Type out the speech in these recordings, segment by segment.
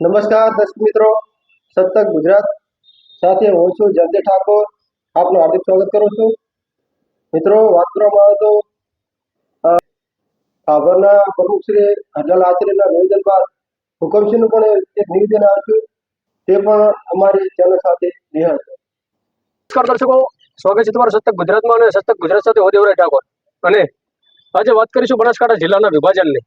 નમસ્કાર દર્શક મિત્રો, સતત ગુજરાત સાથે હું છું જયંતિ ઠાકોર. આપનું હાર્દિક સ્વાગત કરું છું. મિત્રો, વાત કરવામાં આવે તો ભાભરના પ્રમુખ શ્રી હરલાલ આચાર્યના નિવેદન બાદ હુકમસિંહનું પણ એક નિવેદન આવ્યું તે પણ અમારી ચેનલ સાથે નિહાળજો નમસ્કાર દર્શકો, સ્વાગત છે તમારું સતત ગુજરાતમાં અને સતત ગુજરાત સાથે હોદેવરાય ઠાકોર. અને આજે વાત કરીશું બનાસકાંઠા જિલ્લાના વિભાજનની.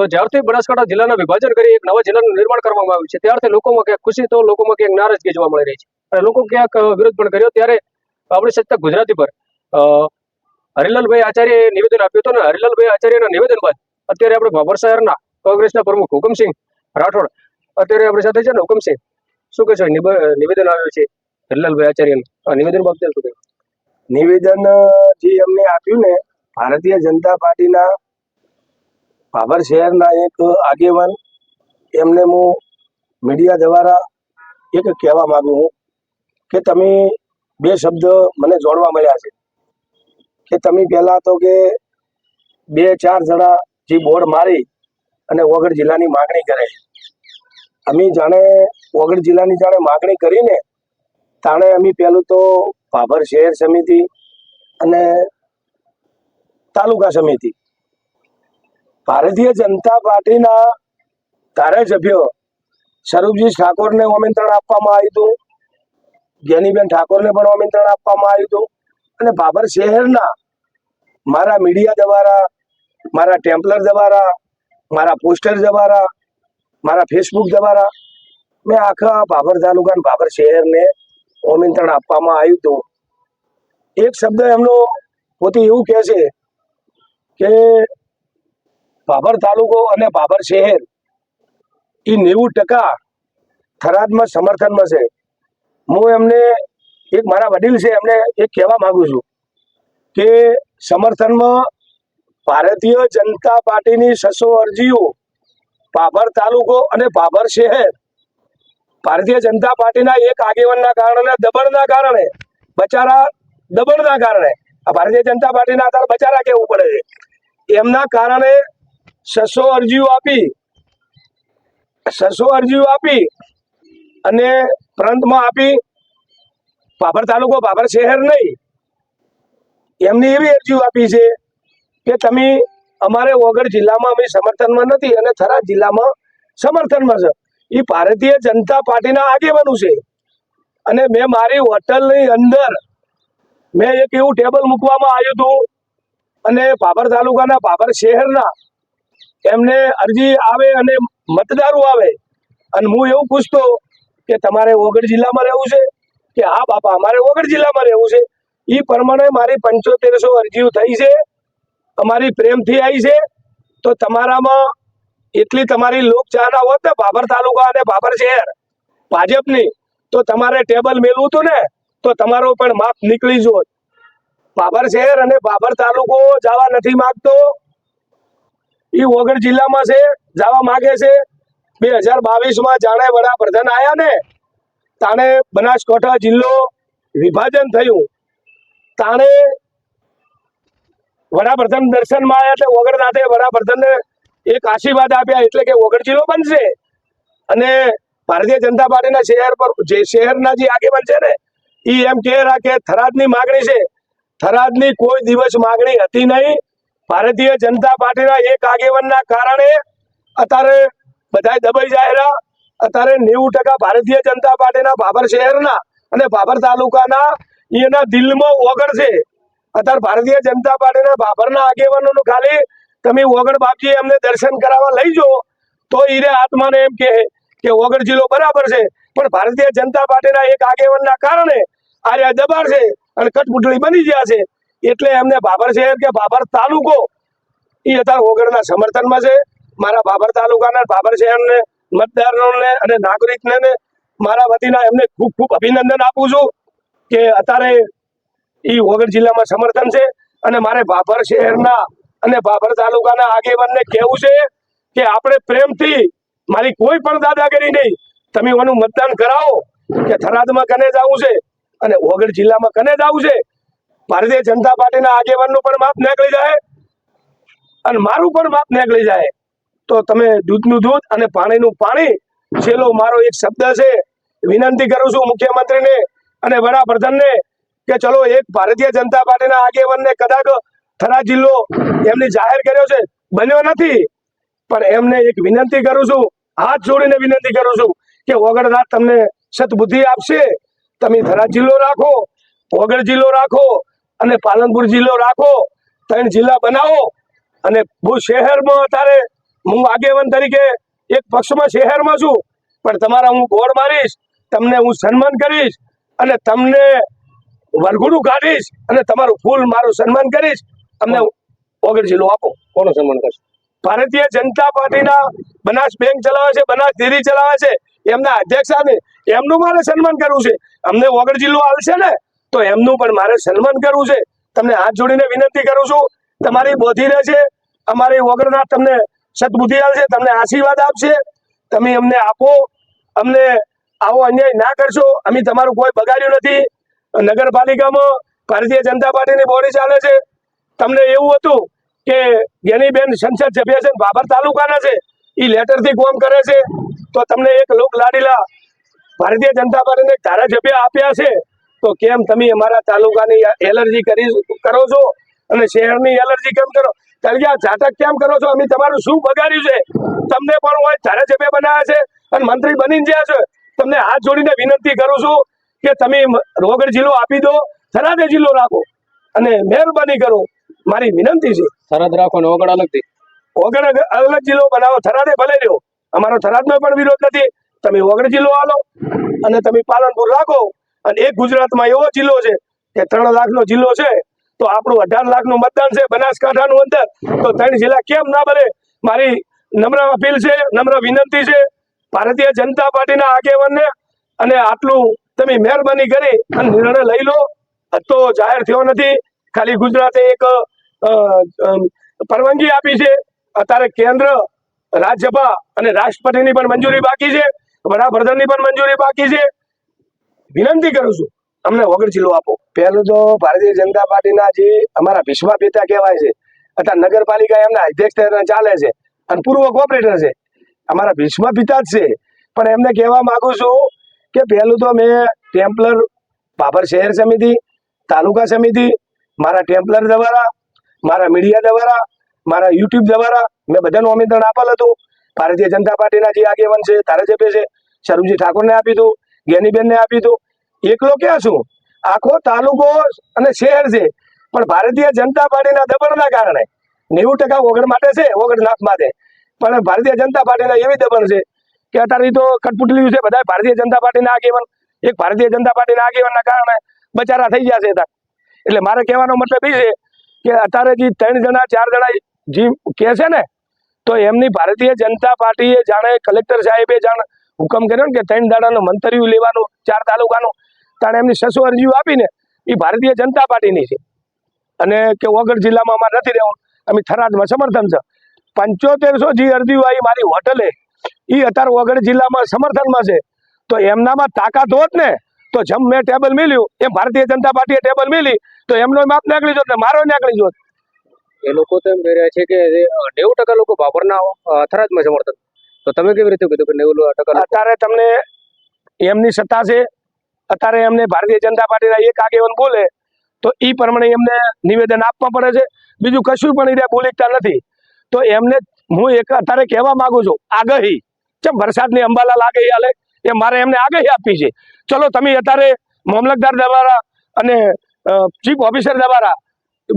તો જ્યારથી બનાસકાંઠા જિલ્લાના વિભાજન કરી એક નવા જિલ્લાનું નિર્માણ કરવામાં આવ્યું છે, ત્યારથી લોકોમાં ક્યાંક ખુશી તો લોકોમાં ક્યાંક નારાજગી જોવા મળી રહી છે. અને લોકો ક્યાંક વિરોધ પણ કર્યો. ત્યારે આપણે સત્તા ગુજરાતી પર હરિલાલભાઈ આચાર્યએ નિવેદન આપ્યું હતું અને હરિલાલભાઈ આચાર્યના નિવેદન બાદ અત્યારે આપણે ભાભર શહેરના કોંગ્રેસના પ્રમુખ હુકમસિંહ રાઠોડ અત્યારે આપણી સાથે છે ને હુકમસિંહ. શું કહે છે? નિવેદન આવ્યું છે હરિલાલભાઈ આચાર્યનું. આ નિવેદન બાબતે શું કહ્યું નિવેદન જે અમને આપ્યું ને, ભારતીય જનતા પાર્ટીના ભાભર શહેરના એક આગેવાન એમને હું મીડિયા દ્વારા એક કહેવા માગું છું કે તમે બે શબ્દ મને જોડવા મળ્યા છે. કે તમે પહેલા તો કે બે ચાર જણા જે બોર્ડ મારી અને વગર જિલ્લાની માગણી કરે અમે જાણે વગર જિલ્લાની જાણે માગણી કરીને તાણે અમે પહેલું તો ભાભર શહેર સમિતિ અને તાલુકા સમિતિ ભારતીય જનતા પાર્ટીના ધારાસભ્ય સ્વરૂપજી ઠાકોરને આમંત્રણ આપવામાં આવ્યું હતું. જ્ઞાનીબેન ઠાકોરને પણ આમંત્રણ આપવામાં આવ્યું હતું. અને ભાભર શહેરના મારા મીડિયા દ્વારા, મારા ટેમ્પલર દ્વારા, મારા પોસ્ટર દ્વારા, મારા ફેસબુક દ્વારા મેં આખા ભાભર તાલુકા અને ભાભર શહેરને આમંત્રણ આપવામાં આવ્યું હતું. એક શબ્દ એમનો પોતે એવું કહે છે કે ભાભર તાલુકો અને ભાભર શહેર એ નેવું ટકા થરાદમાં સમર્થનમાં છે. હું એમને એક મારા વડીલ છે, એમને એક કહેવા માગું છું કે સમર્થનમાં ભારતીય જનતા પાર્ટીની છસો અરજીઓ ભાભર તાલુકો અને ભાભર શહેર ભારતીય જનતા પાર્ટીના એક આગેવાનના કારણે દબણના કારણે બચારા દબણના કારણે આ ભારતીય જનતા પાર્ટીના આધાર બચારા કેવું પડે છે. એમના કારણે છસો અરજીઓ આપી. છસો અરજીઓ આપી અને પ્રાંતમાં આપી. ભાભર તાલુકો ભાભર શહેર નહીં. એમને એવી અરજીઓ આપી છે કે તમે અમારે વગર જિલ્લામાં અમે સમર્થનમાં નથી અને થરા જિલ્લામાં સમર્થનમાં છે. એ ભારતીય જનતા પાર્ટીના આગેવાનું છે. અને મેં મારી હોટલની અંદર મેં એક એવું ટેબલ મૂકવામાં આવ્યું હતું અને ભાભર તાલુકાના ભાભર શહેરના એમને અરજી આવે અને મતદારો આવે. અને હું એવું પૂછતો કે તમારે વગર જિલ્લામાં રહેવું છે? કે હા બાપા, અમારે વગર જિલ્લામાં રહેવું છે. એ પ્રમાણે મારી પંચોતેરસો અરજીઓ થઈ છે. અમારી પ્રેમથી આવી છે. તો તમારામાં એટલી તમારી લોકચાહના હોત ને બાબર તાલુકા અને બાબર શહેર ભાજપની, તો તમારે ટેબલ મેળવું હતું ને, તો તમારો પણ માપ નીકળી જોત બાબર શહેર અને બાબર તાલુકો જવા નથી માંગતો. એ વગર જિલ્લામાં છે, જવા માગે છે. બે હજાર બાવીસમાં જાણે વડાપ્રધાન આયા ને, તાણે બનાસકાંઠા જિલ્લો વિભાજન થયું. તાણે વડાપ્રધાન દર્શનમાં આવ્યા એટલે વગરનાથે વડાપ્રધાનને એક આશીર્વાદ આપ્યા એટલે કે વગર જિલ્લો બનશે. અને ભારતીય જનતા પાર્ટીના શહેર પર, જે શહેરના જે આગેવાન છે ને એ એમ કહે કે થરાદની માગણી છે. થરાદની કોઈ દિવસ માગણી હતી નહીં. ભારતીય જનતા પાર્ટીના એક આગેવાનના કારણે અત્યારે બધા દબાઈ જાહેરા અત્યારે નેવું ટકા ભારતીય જનતા પાર્ટીના ભાભર શહેરના અને ભાભર તાલુકાના એના દિલમાં ઓગળ છે. અત્યારે ભારતીય જનતા પાર્ટીના ભાભરના આગેવાનોનું ખાલી તમે ઓગળ બાપજી એમને દર્શન કરાવવા લઈ જાઓ તો ઈરે આત્માને એમ કહે કે ઓગળ જિલ્લો બરાબર છે. પણ ભારતીય જનતા પાર્ટીના એક આગેવાનના કારણે આર્યા દબાણ છે અને કટપુટળી બની ગયા છે. એટલે એમને બાબર શહેર કે ભાભર તાલુકો એ અત્યારે ઓગળના સમર્થનમાં છે. મારા બાબર તાલુકાના બાબર શહેરને, મતદારોને અને નાગરિકને મારા વતીના એમને ખૂબ ખૂબ અભિનંદન આપું છું કે અત્યારે એ વગર જિલ્લામાં સમર્થન છે અને મારે બાબર શહેરના અને બાબર તાલુકાના આગેવાનને કહેવું છે કે આપણે પ્રેમથી મારી કોઈ પણ દાદાગીરી નહીં, તમે એનું મતદાન કરાવો કે થરાદમાં કને જવું છે અને વગર જિલ્લામાં કને જવું છે ભારતીય જનતા પાર્ટીના આગેવાનનું પણ માપ નીકળી જાય અને મારું પણ માપ નીકળી જાય. તો તમે દૂધનું દૂધ અને પાણીનું પાણી, છેલ્લો મારો એક શબ્દ છે, વિનંતી કરું છું મુખ્યમંત્રીને અને વડાપ્રધાનને કે ચલો એક ભારતીય જનતા પાર્ટીના આગેવાનને કદાચ થરા જિલ્લો એમને જાહેર કર્યો છે, બન્યો નથી. પણ એમને એક વિનંતી કરું છું, હાથ જોડીને વિનંતી કરું છું કે વગરનાથ તમને સદબુદ્ધિ આપશે. તમે થરા જિલ્લો રાખો વગર જિલ્લો રાખો અને પાલનપુર જિલ્લો રાખો ત્રણ જિલ્લા બનાવો. અને હું શહેરમાં અત્યારે હું આગેવાન તરીકે એક પક્ષમાં શહેરમાં છું. પણ તમારા હું ગોળ મારીશ તમને હું સન્માન કરીશ અને તમને વરઘોડું કાઢીશ અને તમારું ફૂલ મારું સન્માન કરીશ. અમને વગર જિલ્લો આપો. કોનો સન્માન કરશો? ભારતીય જનતા પાર્ટીના બનાસ બેંક ચલાવે છે બનાસ ડેરી ચલાવે છે. એમના અધ્યક્ષ સામે એમનું મારે સન્માન કરવું છે. અમને વગર જિલ્લો આવશે ને? તો એમનું પણ મારે સન્માન કરવું છે. તમને હાથ જોડીને વિનંતી કરું છું. તમારી બોધી રહેશે. અમારી વગરના તમને સદબુદ્ધિ આવશે તમને આશીર્વાદ આપશે. તમે અમને આપો. અમને આવો અન્યાય ના કરશો. અમે તમારું કોઈ બગાડ્યું નથી. નગરપાલિકામાં ભારતીય જનતા પાર્ટીની બોડી ચાલે છે. તમને એવું હતું કે જ્ઞાનીબેન સંસદ સભ્ય છે બાબર તાલુકાના છે. એ લેટરથી કોમ કરે છે. તો તમને એક લોક લાડીલા ભારતીય જનતા પાર્ટીને ધારાસભ્ય આપ્યા છે. તો કેમ તમે અમારા તાલુકાની એલર્જી કરી કરો છો? અને શહેરની એલર્જી કેમ કરો? કારણ કે આ ઝાટક કેમ કરો છો? અમે તમારું શું બગાડ્યું છે? તમને પણ હોય ધારાસભ્ય બનાવ્યા છે અને મંત્રી બની ગયા છે. તમને હાથ જોડીને વિનંતી કરું છું કે તમે રોગડ જિલ્લો આપી દો થરાદે જિલ્લો રાખો. અને મહેરબાની કરો. મારી વિનંતી છે. સરહદ રાખો ને વગર અલગથી. ઓગણ અલગ જિલ્લો બનાવો. થરાદે ભલે રહ્યો. અમારો થરાદનો પણ વિરોધ નથી. તમે ઓગળ જિલ્લો આલો અને તમે પાલનપુર રાખો. અને એક ગુજરાતમાં એવો જિલ્લો છે કે ત્રણ લાખનો જિલ્લો છે, તો આપણું અઢાર લાખનું મતદાન છે બનાસકાંઠાનું અંદર, તો ત્રણ જિલ્લા કેમ ના બને? મારી નમ્ર અપીલ છે, નમ્ર વિનંતી છે, ભારતીય જનતા પાર્ટીના આગેવાનને, અને આટલું તમે મહેરબાની કરી અને નિર્ણય લઈ લો. તો જાહેર થયો નથી. ખાલી ગુજરાતે એક પરવાનગી આપી છે. અત્યારે કેન્દ્ર, રાજ્યસભા અને રાષ્ટ્રપતિની પણ મંજૂરી બાકી છે. વડાપ્રધાનની પણ મંજૂરી બાકી છે. વિનંતી કરું છું અમને વગર જિલ્લો આપો. પહેલું તો ભારતીય જનતા પાર્ટીના જે અમારા ભીષ્મા પિતા કહેવાય છે અત્યારે નગરપાલિકા એમના અધ્યક્ષ ચાલે છે, અને પૂર્વ કોઓપરેટર છે. અમારા ભીષ્મા પિતા જ છે. પણ એમને કહેવા માંગુ છું કે પહેલું તો મેં ટેમ્પલર બાબર શહેર સમિતિ, તાલુકા સમિતિ, મારા ટેમ્પલર દ્વારા, મારા મીડિયા દ્વારા, મારા યુટ્યુબ દ્વારા મેં બધાનું આમંત્રણ આપેલ હતું. ભારતીય જનતા પાર્ટીના જે આગેવાન છે ધારાસભ્ય છે, શરૂજી ઠાકોરને આપી હતું જ્ઞાનીબેનને આપી હતું એકલો ક્યાં છું? આખો તાલુકો અને શહેર છે. પણ ભારતીય જનતા પાર્ટીના દબાણના કારણે નેવું ટકા ઓગણ માટે છે વગર નાથ માટે. પણ ભારતીય જનતા પાર્ટીના એવી દબાણ છે કે અત્યારે તો કટપુટલ્યું છે બધા ભારતીય જનતા પાર્ટીના આગેવાન. એક ભારતીય જનતા પાર્ટીના આગેવાનના કારણે બચારા થઈ ગયા છે ત્યાં. એટલે મારે કહેવાનો મતલબ એ છે કે અત્યારે જે ત્રણ જણા, ચાર જણા જે કહે છે ને, તો એમની ભારતીય જનતા પાર્ટીએ જાણે કલેક્ટર સાહેબે જાણે હુકમ કર્યો ને કે ત્રણ દાડાનું મંતવ્યું લેવાનું ચાર તાલુકાનું. તાણે એમની છસો અરજીઓ આપીને એ ભારતીય જનતા પાર્ટીની છે. અને કે વગર જિલ્લામાં અમારે નથી રહેવું અમે થરાદમાં સમર્થન છે. પંચોતેરસો જે અરજીઓ આવી મારી હોટલે એ અત્યારે વગર જિલ્લામાં સમર્થનમાં છે. તો એમનામાં તાકાત હોત ને તો જમ મેં ટેબલ મેલ્યું એમ ભારતીય જનતા પાર્ટીએ ટેબલ મેલી તો એમનો માપ નીકળી જોત ને મારો નીકળી જોત. એ લોકો તો એમ કહી રહ્યા છે કે નેવું ટકા લોકો બાબરના અ, થરાદમાં સમર્થન તો તમે કેવી રીતે કીધું કે નેવું ટકા અત્યારે તમને એમની સત્તા છે. અત્યારે એમને ભારતીય જનતા પાર્ટીના એક આગેવાન બોલે, તો એ પ્રમાણે એમને નિવેદન આપવા પડે છે. બીજું કશું પણ એ બોલીકતા નથી. તો એમને હું એક અત્યારે કહેવા માંગુ છું, આગાહી. ચમ વરસાદની અંબાલા લાગે હાલે? એ મારે એમને આગાહી આપી છે. ચલો, તમે અત્યારે મામલતદાર દ્વારા અને ચીફ ઓફિસર દ્વારા,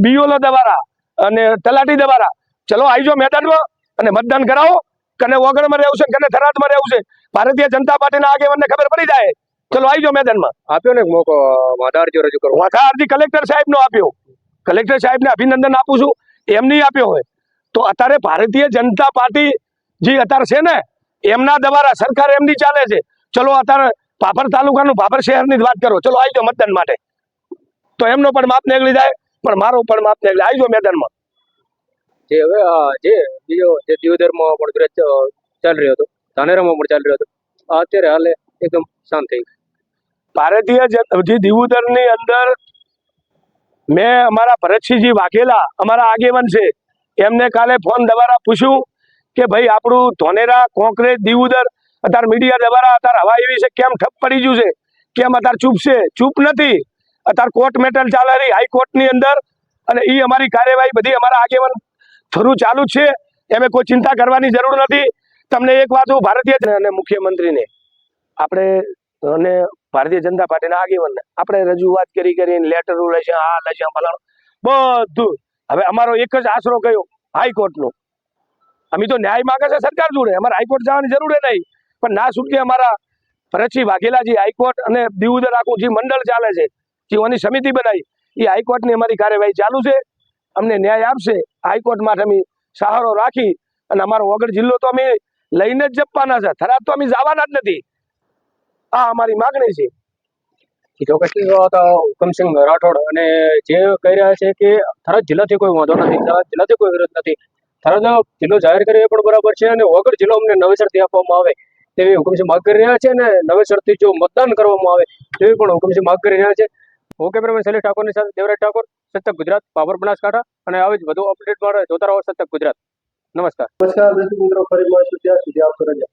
બીઓલો દ્વારા અને તલાટી દ્વારા, ચલો આવજો મેદાનમાં અને મતદાન કરાવો. કને વગરમાં રહેવું છે કને થરાદમાં રહેવું છે? ભારતીય જનતા પાર્ટીના આગેવાનને ખબર પડી જાય. ચલો આવજો મેદાનમાં. આપ્યો ને મોકો આધાર જો રજૂ કરો. વાંધા અરજી કલેક્ટર સાહેબનો આપ્યો. કલેક્ટર સાહેબને અભિનંદન આપું છું. એમની આપ્યો હોય. તો અત્યારે ભારતીય જનતા પાર્ટી જે અત્યારે છે ને એમના દ્વારા સરકાર એમની ચાલે છે. ચલો અત્યારે ભાભર તાલુકાનું ભાભર શહેરની જ વાત કરો. ચલો આવજો મતદાન માટે. તો એમનો પણ માપ નીકળી જાય પણ મારો પણ માપ નીકળી. આવજો મેદાનમાં. જે હવે જે બીજો, જે દિયોદરમાં પણ વિરોધ ચાલી રહ્યો હતો, ધાનેરામાં પણ ચાલી રહ્યો હતો અત્યારે હાલે એકદમ શાંત થઈ. ભારતીય જે દીવુદરની અંદર મેં અમારા ભરતસિંહજી વાઘેલા, અમારા આગેવાન છે, એમને કાલે ફોન દ્વારા પૂછ્યું કે ભાઈ, આપણું ધોનેરા, કોંકરેજ દીવુદર અત્યારે મીડિયા દ્વારા અત્યારે હવા એવી છે, કેમ ઠપ પડી ગયું છે, કેમ અત્યારે ચૂપ છે ચૂપ નથી અત્યારે કોર્ટ મેટલ ચાલે રહી, હાઈકોર્ટની અંદર અને એ અમારી કાર્યવાહી બધી અમારા આગેવાન થ્રુ ચાલુ છે. એમે કોઈ ચિંતા કરવાની જરૂર નથી. તમને એક વાત હું ભારતીય અને મુખ્યમંત્રીને, આપણે અને ભારતીય જનતા પાર્ટીના આગેવાનને, આપણે રજૂઆત કરી કરીને લેટર લઈશું આ લઈશું ફલાણું. બધું. હવે અમારો એક જ આશરો કયો, હાઈકોર્ટનો. અમે તો ન્યાય માગે છે સરકાર જોડે. અમારે હાઈકોર્ટ જવાની જરૂર નહીં. પણ ના સુધી અમારા ભરતસિંહ વાઘેલા જે હાઈકોર્ટ અને દીવુદર આખું જે મંડળ ચાલે છે જેઓની સમિતિ બનાવી. એ હાઈકોર્ટની અમારી કાર્યવાહી ચાલુ છે. અમને ન્યાય આપશે. હાઈકોર્ટ અમે સહારો રાખી અને અમારો વગર જિલ્લો તો અમે લઈને જ જપવાના છે. થરાદ તો અમે જવાના જ નથી. આ અમારી માગણી છે. હુકમસિંહ રાઠોડ અને જે કહી રહ્યા છે કે થરાદ જિલ્લાથી કોઈ વાંધો નથી, થરાદ જિલ્લાથી કોઈ વિરોધ નથી. થરાદ જિલ્લો જાહેર કર્યો એ પણ બરાબર છે અને વગર જિલ્લો અમને નવેસરથી આપવામાં આવે તેવી હુકમસિંહ માગ કરી રહ્યા છે અને નવેસરથી જો મતદાન કરવામાં આવે તેવી પણ હુકમસિંહ માગ કરી રહ્યા છે. ઓકે કેમેરામેન શૈલેષ ઠાકોરની સાથે દેવરાજ ઠાકોર. સતત ગુજરાત પાવર બનાસકાંઠા અને આવી જ વધુ અપડેટ માટે જોતા રહો સત્ય ગુજરાત. નમસ્કાર. નમસ્કાર મિત્રો, ફરી મળીશું ત્યાં સુધી આવતો રજા